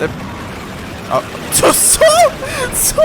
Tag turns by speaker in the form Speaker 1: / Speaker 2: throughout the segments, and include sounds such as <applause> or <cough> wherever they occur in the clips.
Speaker 1: E, O, co, co? Co?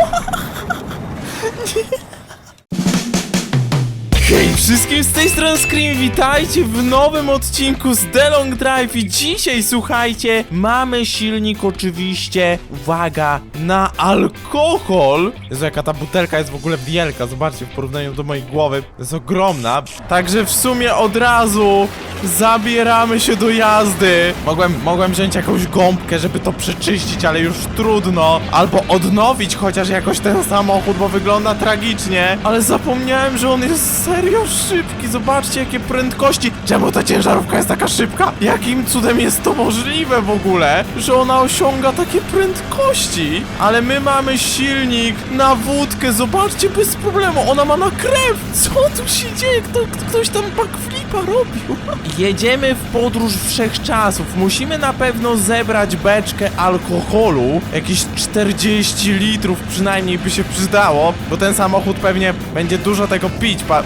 Speaker 1: Wszystkim z tej strony Scream, witajcie w nowym odcinku z The Long Drive i dzisiaj słuchajcie, mamy silnik oczywiście, uwaga, na alkohol. Jezu, jaka ta butelka jest w ogóle wielka, zobaczcie, w porównaniu do mojej głowy, jest ogromna. Także w sumie od razu zabieramy się do jazdy. Mogłem, mogłem wziąć jakąś gąbkę, żeby to przeczyścić, ale już trudno. Albo odnowić chociaż jakoś ten samochód, bo wygląda tragicznie. Ale zapomniałem, że on jest serio szybki. Zobaczcie, jakie prędkości. Czemu ta ciężarówka jest taka szybka? Jakim cudem jest to możliwe w ogóle, że ona osiąga takie prędkości? Ale my mamy silnik na wódkę. Zobaczcie, bez problemu. Ona ma na krew. Co tu się dzieje? Kto, kto, ktoś tam backflipa robił. <laughs> Jedziemy w podróż wszechczasów. Musimy na pewno zebrać beczkę alkoholu. Jakieś 40 litrów przynajmniej by się przydało, bo ten samochód pewnie będzie dużo tego pić. Pa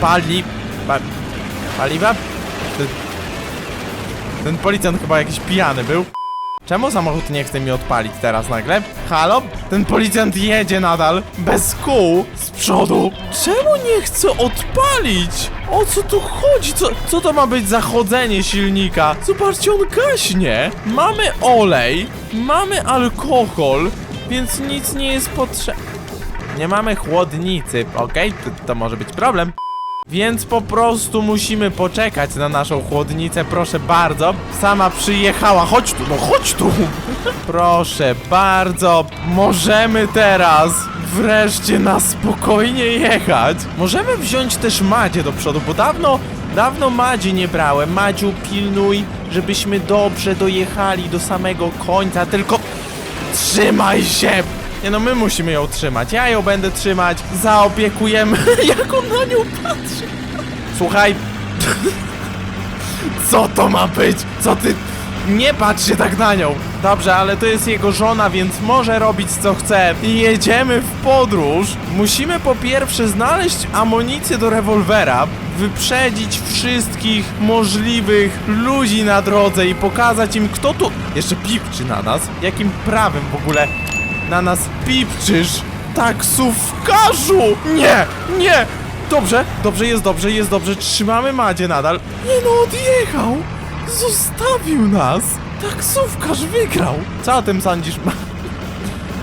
Speaker 1: pali... Pa paliwa? Ten, ten policjant chyba jakiś pijany był. Czemu samochód nie chce mi odpalić teraz nagle? Halo? Ten policjant jedzie nadal, bez kół, z przodu. Czemu nie chce odpalić? O co tu chodzi? Co, co to ma być za chodzenie silnika? Zobaczcie, on gaśnie. Mamy olej, mamy alkohol, więc nic nie jest potrzebne. Nie mamy chłodnicy, okej? To, to może być problem. Więc po prostu musimy poczekać na naszą chłodnicę, proszę bardzo. Sama przyjechała, chodź tu, no chodź tu. <laughs> Proszę bardzo, możemy teraz wreszcie na spokojnie jechać. Możemy wziąć też Madzie do przodu, bo dawno, dawno Madzi nie brałem. Madziu, pilnuj, żebyśmy dobrze dojechali do samego końca, tylko trzymaj się! Nie no, my musimy ją trzymać. Ja ją będę trzymać. Zaopiekujemy. <laughs> Jak on na nią patrzy. Słuchaj. <laughs> Co to ma być? Co ty... Nie patrz się tak na nią. Dobrze, ale to jest jego żona, więc może robić co chce. I jedziemy w podróż. Musimy po pierwsze znaleźć amunicję do rewolwera, wyprzedzić wszystkich możliwych ludzi na drodze i pokazać im, kto tu jeszcze pipczy na nas. Jakim prawem w ogóle na nas pipczysz? Taksówkarzu! Nie, nie! Dobrze, dobrze, jest dobrze, jest dobrze. Trzymamy Madzie nadal. Nie no, odjechał! Zostawił nas! Taksówkarz wygrał! Co o tym sądzisz, Ma...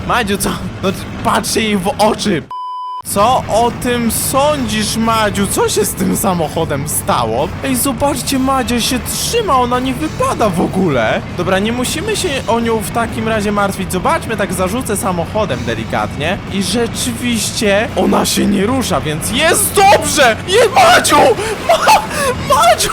Speaker 1: Madziu, co? No patrz jej w oczy! Co o tym sądzisz, Madziu? Co się z tym samochodem stało? Ej, zobaczcie, Madzia się trzyma, ona nie wypada w ogóle. Dobra, nie musimy się o nią w takim razie martwić. Zobaczmy, tak zarzucę samochodem delikatnie. I rzeczywiście ona się nie rusza, więc jest dobrze! Je, Madziu! Ma, Madziu!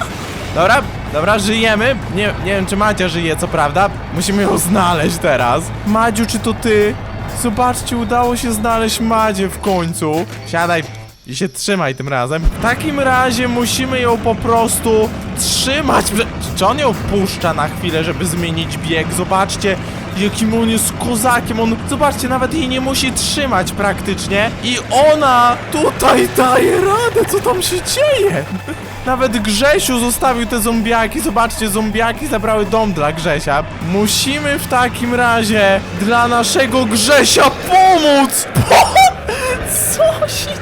Speaker 1: <laughs> Dobra, dobra, żyjemy. Nie, nie wiem, czy Madzia żyje, co prawda. Musimy ją znaleźć teraz. Madziu, czy to ty? Zobaczcie, udało się znaleźć Madzie w końcu. Siadaj i się trzymaj tym razem. W takim razie musimy ją po prostu trzymać. Czy- on ją puszcza na chwilę, żeby zmienić bieg? Zobaczcie, jakim on jest kozakiem. On, zobaczcie, nawet jej nie musi trzymać praktycznie. I ona tutaj daje radę. Co tam się dzieje? Nawet Grzesiu zostawił te zombiaki. Zobaczcie, zombiaki zabrały dom dla Grzesia. Musimy w takim razie dla naszego Grzesia pomóc! <laughs> Po... Co się?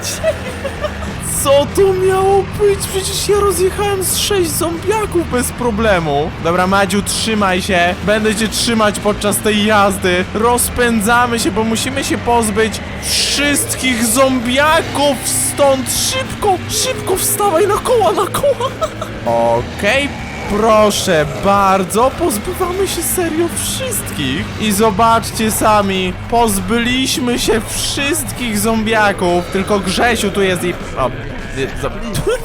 Speaker 1: Co to miało być? Przecież ja rozjechałem z sześć zombiaków bez problemu. Dobra, Madziu, trzymaj się. Będę cię trzymać podczas tej jazdy. Rozpędzamy się, bo musimy się pozbyć wszystkich zombiaków stąd. Szybko, szybko wstawaj na koła, na koła. <laughs> Okej, Proszę bardzo, pozbywamy się serio wszystkich. I zobaczcie sami, pozbyliśmy się wszystkich zombiaków. Tylko Grzesiu tu jest i... O, y, zo-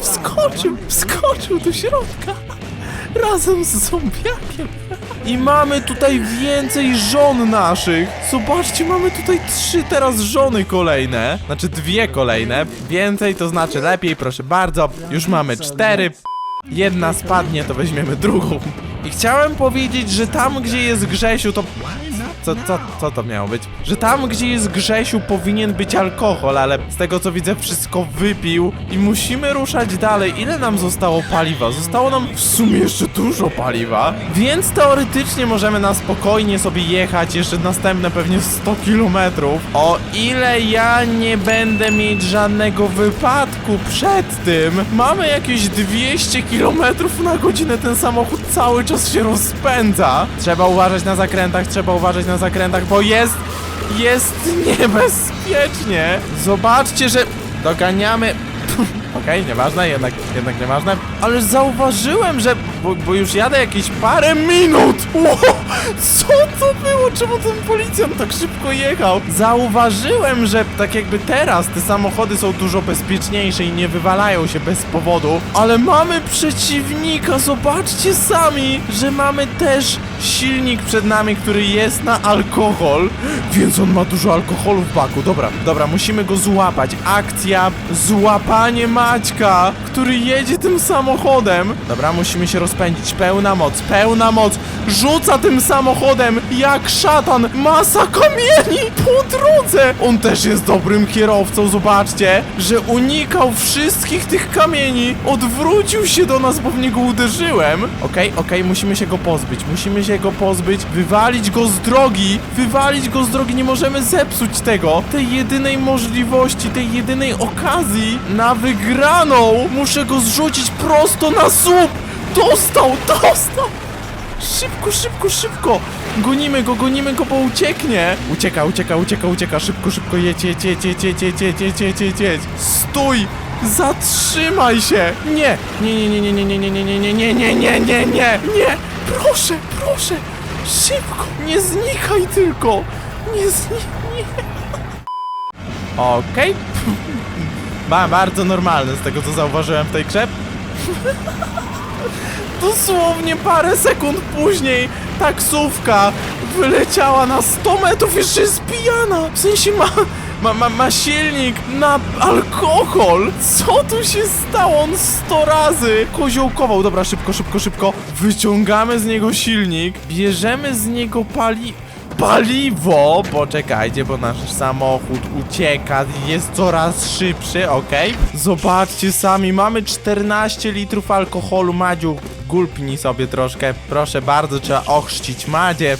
Speaker 1: wskoczył, wskoczył do środka. Razem z zombiakiem. I mamy tutaj więcej żon naszych. Zobaczcie, mamy tutaj trzy teraz żony kolejne. Znaczy dwie kolejne. Więcej to znaczy lepiej, proszę bardzo. Już mamy cztery. Jedna spadnie, to weźmiemy drugą. I chciałem powiedzieć, że tam, gdzie jest Grzesiu, to Co, co, co to miało być? Że tam, gdzie jest Grzesiu, powinien być alkohol, ale z tego co widzę, wszystko wypił i musimy ruszać dalej. Ile nam zostało paliwa? Zostało nam w sumie jeszcze dużo paliwa, więc teoretycznie możemy na spokojnie sobie jechać jeszcze następne pewnie 100 kilometrów. O ile ja nie będę mieć żadnego wypadku przed tym, mamy jakieś 200 kilometrów na godzinę, ten samochód cały czas się rozpędza. Trzeba uważać na zakrętach, trzeba uważać na zakrętach, bo jest, jest niebezpiecznie. Zobaczcie, że doganiamy <laughs> Okej, nieważne, jednak, jednak nieważne. Ale zauważyłem, że. Bo, bo już jadę jakieś parę minut! Ło, co to było? Czemu ten policjant tak szybko jechał? Zauważyłem, że tak jakby teraz te samochody są dużo bezpieczniejsze i nie wywalają się bez powodu. Ale mamy przeciwnika, zobaczcie sami, że mamy też silnik przed nami, który jest na alkohol, więc on ma dużo alkoholu w baku. Dobra, dobra, musimy go złapać. Akcja złapanie Maćka, który jedzie tym samochodem. Dobra, musimy się rozpędzić. Pełna moc, pełna moc. Rzuca tym samochodem jak szatan. Masa kamieni po drodze. On też jest dobrym kierowcą, zobaczcie, że unikał wszystkich tych kamieni. Odwrócił się do nas, bo w niego uderzyłem. Okej, okej, musimy się go pozbyć. Musimy się go pozbyć, wywalić go z drogi. Wywalić go z drogi, nie możemy zepsuć tego. Tej jedynej możliwości, tej jedynej okazji na wygraną. Muszę go zrzucić prosto na słup. Dostał, dostał. Szybko, szybko, szybko! Gonimy go, gonimy go, bo ucieknie! Ucieka, ucieka, ucieka, ucieka, szybko, szybko, jedź, jedź, jedź, jedź, jedź, jedź, jedź, jedź, jedź, jedź, jedź. Stój! Zatrzymaj się! Nie! Nie, nie, nie, nie, nie, nie, nie, nie, nie, nie, nie, nie, nie, nie, nie! Proszę, proszę! Szybko! Nie znikaj tylko! Nie znikaj! Okej. Ba, bardzo normalne z tego, co zauważyłem w tej grze. Dosłownie parę sekund później taksówka wyleciała na 100 metrów, jeszcze jest pijana. W sensie ma, ma, ma, ma silnik na alkohol. Co tu się stało? On 100 razy koziołkował. Dobra, szybko, szybko, szybko. Wyciągamy z niego silnik, bierzemy z niego pali... Paliwo! Poczekajcie, bo nasz samochód ucieka, jest coraz szybszy, okej? Zobaczcie sami, mamy 14 litrów alkoholu, Madziu, gulpnij sobie troszkę, proszę bardzo, trzeba ochrzcić Madzie.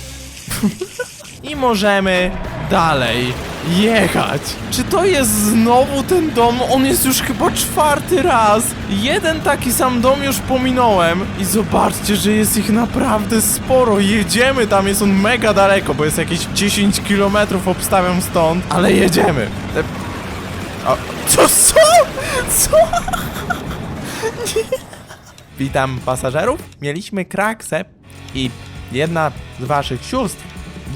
Speaker 1: <laughs> I możemy dalej jechać. Czy to jest znowu ten dom? On jest już chyba czwarty raz. Jeden taki sam dom już pominąłem. I zobaczcie, że jest ich naprawdę sporo. Jedziemy tam, jest on mega daleko, bo jest jakieś 10 km obstawiam stąd. Ale jedziemy. E, O, co, co? Co? <laughs> Witam pasażerów. Mieliśmy kraksę i jedna z waszych sióstr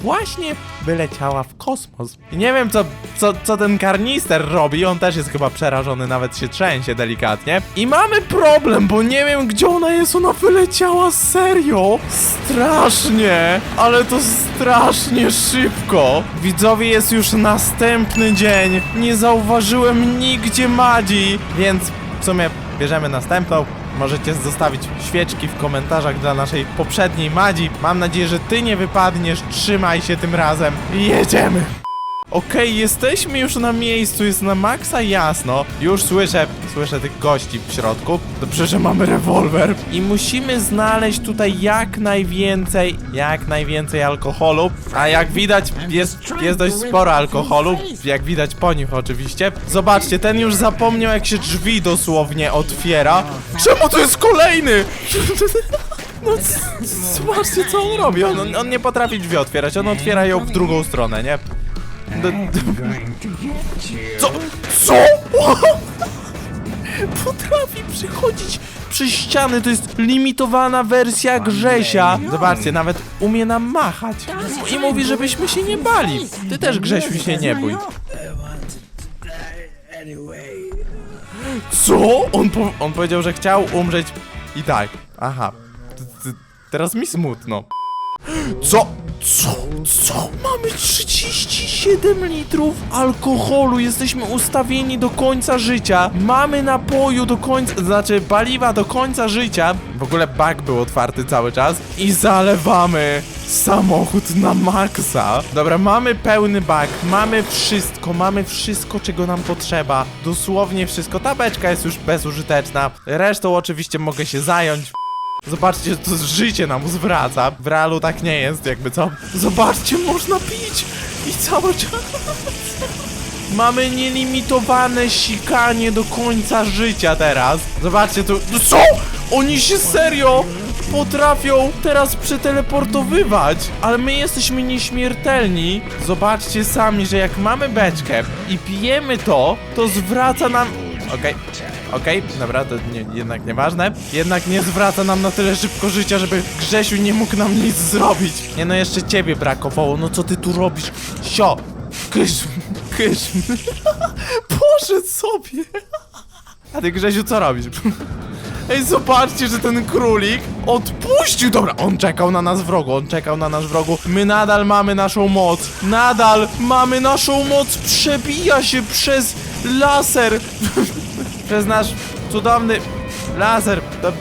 Speaker 1: właśnie wyleciała w kosmos. I nie wiem, co, co, co ten karnister robi, on też jest chyba przerażony, nawet się trzęsie delikatnie. I mamy problem, bo nie wiem, gdzie ona jest, ona wyleciała serio. Strasznie, ale to strasznie szybko. Widzowie, jest już następny dzień. Nie zauważyłem nigdzie Madzi, więc w sumie bierzemy następną. Możecie zostawić świeczki w komentarzach dla naszej poprzedniej Madzi. Mam nadzieję, że ty nie wypadniesz. Trzymaj się tym razem. I jedziemy. Okej, jesteśmy już na miejscu, jest na maksa jasno. Już słyszę, słyszę tych gości w środku. Dobrze, że mamy rewolwer. I musimy znaleźć tutaj jak najwięcej, jak najwięcej alkoholu. A jak widać, jest, jest dość sporo alkoholu. Jak widać po nich oczywiście. Zobaczcie, ten już zapomniał jak się drzwi dosłownie otwiera. Czemu to jest kolejny? <laughs> No, zobaczcie co on robi. On, on nie potrafi drzwi otwierać, on otwiera ją w drugą stronę, nie? Co? Co? <laughs> Potrafi przychodzić przez ściany, to jest limitowana wersja Grzesia. Zobaczcie, nawet umie nam machać. I mówi, żebyśmy się nie bali. Ty też, Grzesiu, się nie bój. Co? On, po, on powiedział, że chciał umrzeć i tak. Aha. T- Teraz mi smutno. Co? Co? Co? Mamy 37 litrów alkoholu. Jesteśmy ustawieni do końca życia. Mamy napoju do końca, znaczy paliwa do końca życia. W ogóle bak był otwarty cały czas. I zalewamy samochód na maksa. Dobra, mamy pełny bak. Mamy wszystko. Mamy wszystko, czego nam potrzeba. Dosłownie wszystko. Ta beczka jest już bezużyteczna. Resztą oczywiście mogę się zająć. Zobaczcie, to życie nam zwraca. W realu tak nie jest, jakby co? Zobaczcie, można pić! I cały czas. Mamy nielimitowane sikanie do końca życia teraz. Zobaczcie, tu. Co? Oni się serio potrafią teraz przeteleportowywać, ale my jesteśmy nieśmiertelni. Zobaczcie sami, że jak mamy beczkę i pijemy to, to zwraca nam. Okej. Okej, dobra, to nie, jednak nieważne. Jednak nie zwraca nam na tyle szybko życia, żeby Grzesiu nie mógł nam nic zrobić. Nie no, jeszcze ciebie brakowało, no co ty tu robisz? Sio! Kysz, <laughs> kysz. Poszedł sobie. A ty Grzesiu co robisz? <laughs> Ej, zobaczcie, że ten królik odpuścił. Dobra, on czekał na nas wrogu, on czekał na nas wrogu. My nadal mamy naszą moc. Nadal mamy naszą moc. Przebija się przez laser. przez nasz cudowny laser. To.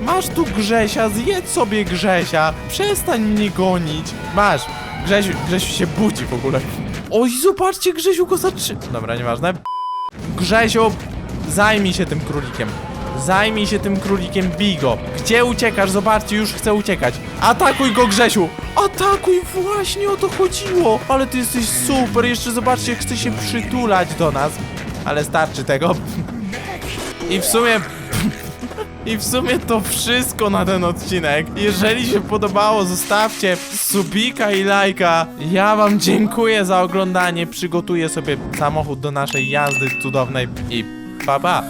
Speaker 1: Masz tu Grzesia, zjedz sobie Grzesia. Przestań mnie gonić. Masz. Grzesiu, Grzesiu się budzi w ogóle. Oj, zobaczcie, Grzesiu go zatrzy... Dobra, nieważne. Grzesiu, zajmij się tym królikiem. Zajmij się tym królikiem, bij go. Gdzie uciekasz? Zobaczcie, już chce uciekać. Atakuj go, Grzesiu! Atakuj, właśnie o to chodziło. Ale ty jesteś super, jeszcze zobaczcie, chce się przytulać do nas. Ale starczy tego. <laughs> I w sumie... <laughs> I w sumie to wszystko na ten odcinek. Jeżeli się podobało, zostawcie subika i lajka. Ja wam dziękuję za oglądanie. Przygotuję sobie samochód do naszej jazdy cudownej i pa pa.